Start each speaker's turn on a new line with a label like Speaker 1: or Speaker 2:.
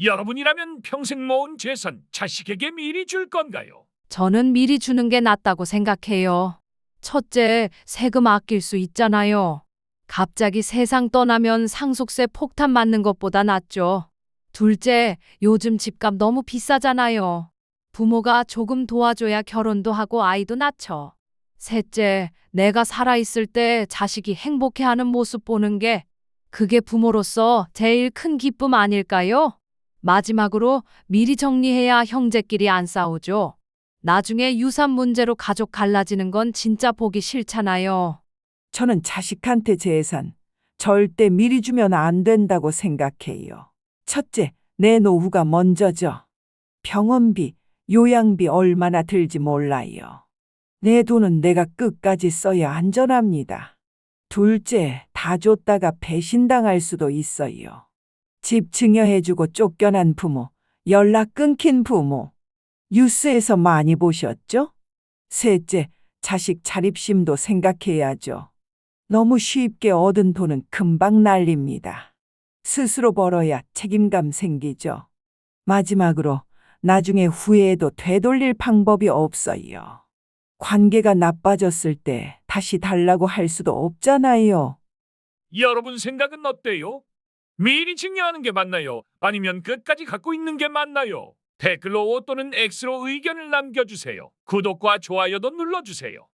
Speaker 1: 여러분이라면 평생 모은 재산 자식에게 미리 줄 건가요?
Speaker 2: 저는 미리 주는 게 낫다고 생각해요. 첫째, 세금 아낄 수 있잖아요. 갑자기 세상 떠나면 상속세 폭탄 맞는 것보다 낫죠. 둘째, 요즘 집값 너무 비싸잖아요. 부모가 조금 도와줘야 결혼도 하고 아이도 낳죠. 셋째, 내가 살아있을 때 자식이 행복해하는 모습 보는 게 그게 부모로서 제일 큰 기쁨 아닐까요? 마지막으로 미리 정리해야 형제끼리 안 싸우죠. 나중에 유산 문제로 가족 갈라지는 건 진짜 보기 싫잖아요.
Speaker 3: 저는 자식한테 재산 절대 미리 주면 안 된다고 생각해요. 첫째, 내 노후가 먼저죠. 병원비, 요양비 얼마나 들지 몰라요. 내 돈은 내가 끝까지 써야 안전합니다. 둘째, 다 줬다가 배신당할 수도 있어요. 집 증여해주고 쫓겨난 부모, 연락 끊긴 부모. 뉴스에서 많이 보셨죠? 셋째, 자식 자립심도 생각해야죠. 너무 쉽게 얻은 돈은 금방 날립니다. 스스로 벌어야 책임감 생기죠. 마지막으로 나중에 후회해도 되돌릴 방법이 없어요. 관계가 나빠졌을 때 다시 달라고 할 수도 없잖아요.
Speaker 1: 여러분 생각은 어때요? 미리 증여하는 게 맞나요? 아니면 끝까지 갖고 있는 게 맞나요? 댓글로 또는 X로 의견을 남겨주세요. 구독과 좋아요도 눌러주세요.